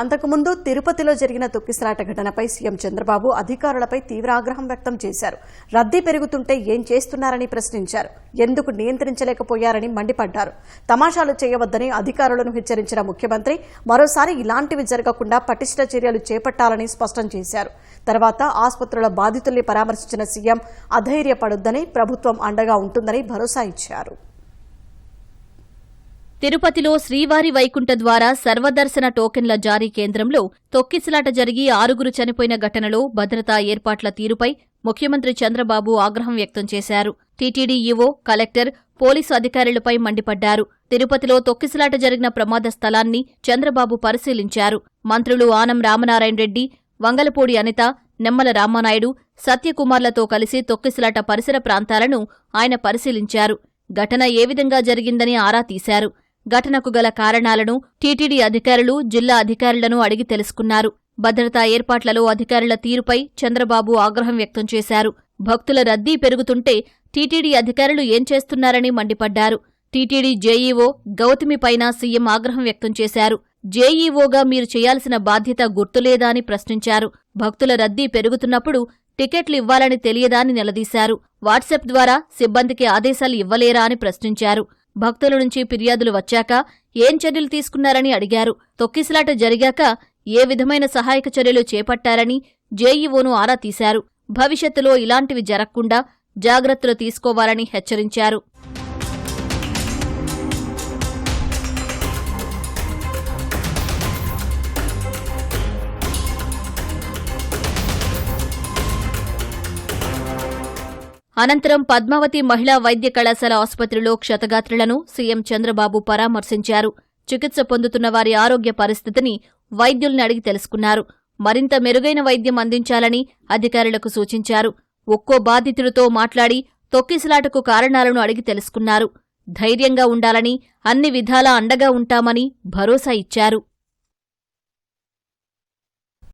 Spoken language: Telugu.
అంతకుముందు తిరుపతిలో జరిగిన తొక్కిసలాట ఘటనపై సీఎం చంద్రబాబు అధికారులపై తీవ్ర ఆగ్రహం వ్యక్తం చేశారు. రద్దీ పెరుగుతుంటే ఏం చేస్తున్నారని ప్రశ్నించారు. ఎందుకు నియంత్రించలేకపోయారని మండిపడ్డారు. తమాషాలు చేయవద్దని అధికారులను హెచ్చరించిన ముఖ్యమంత్రి మరోసారి ఇలాంటివి జరగకుండా పటిష్ట చర్యలు చేపట్టాలని స్పష్టం చేశారు. తర్వాత ఆసుపత్రుల బాధితుల్ని పరామర్శించిన సీఎం అధైర్యపడొద్దని ప్రభుత్వం అండగా ఉంటుందని భరోసా ఇచ్చారు. తిరుపతిలో శ్రీవారి వైకుంఠ ద్వారా సర్వదర్శన టోకెన్ల జారీ కేంద్రంలో తొక్కిసలాట జరిగి ఆరుగురు చనిపోయిన ఘటనలో భద్రతా ఏర్పాట్ల తీరుపై ముఖ్యమంత్రి చంద్రబాబు ఆగ్రహం వ్యక్తం చేశారు. టీటీడీ ఈవో కలెక్టర్ పోలీసు అధికారులపై మండిపడ్డారు. తిరుపతిలో తొక్కిసలాట జరిగిన ప్రమాద స్థలాన్ని చంద్రబాబు పరిశీలించారు. మంత్రులు ఆనం రామనారాయణ రెడ్డి వంగలపూడి అనిత నెమ్మల రామానాయుడు సత్యకుమార్లతో కలిసి తొక్కిసలాట పరిసర ప్రాంతాలను ఆయన పరిశీలించారు. ఘటన ఏ విధంగా జరిగిందని ఆరా తీశారు. ఘటనకు గల కారణాలను టీటీడీ అధికారులు జిల్లా అధికారులను అడిగి తెలుసుకున్నారు. భద్రతా ఏర్పాట్లలో అధికారుల తీరుపై చంద్రబాబు ఆగ్రహం వ్యక్తం చేశారు. భక్తుల రద్దీ పెరుగుతుంటే టీటీడీ అధికారులు ఏం చేస్తున్నారని మండిపడ్డారు. టీటీడీ జేఈఓ గౌతమిపైన సీఎం ఆగ్రహం వ్యక్తం చేశారు. జేఈఓగా మీరు చేయాల్సిన బాధ్యత గుర్తులేదా అని ప్రశ్నించారు. భక్తుల రద్దీ పెరుగుతున్నప్పుడు టికెట్లు ఇవ్వాలని తెలియదా అని నిలదీశారు. వాట్సాప్ ద్వారా సిబ్బందికి ఆదేశాలు ఇవ్వలేరా అని ప్రశ్నించారు. భక్తుల నుంచి ఫిర్యాదులు వచ్చాక ఏం చర్యలు తీసుకున్నారని అడిగారు. తొక్కిసలాట జరిగాక ఏ విధమైన సహాయక చర్యలు చేపట్టారని జేఈఓను ఆరా తీశారు. భవిష్యత్తులో ఇలాంటివి జరగకుండా జాగ్రత్తలు తీసుకోవాలని హెచ్చరించారు. అనంతరం పద్మావతి మహిళా వైద్య కళాశాల ఆసుపత్రిలో క్షతగాత్రులను సీఎం చంద్రబాబు పరామర్శించారు. చికిత్స పొందుతున్న వారి ఆరోగ్య పరిస్థితిని వైద్యుల్ని అడిగి తెలుసుకున్నారు. మరింత మెరుగైన వైద్యం అందించాలని అధికారులకు సూచించారు. ఒక్కో బాధితుడితో మాట్లాడి తొక్కిసలాటకు కారణాలను అడిగి తెలుసుకున్నారు. ధైర్యంగా ఉండాలని అన్ని విధాలా అండగా ఉంటామని భరోసా ఇచ్చారు.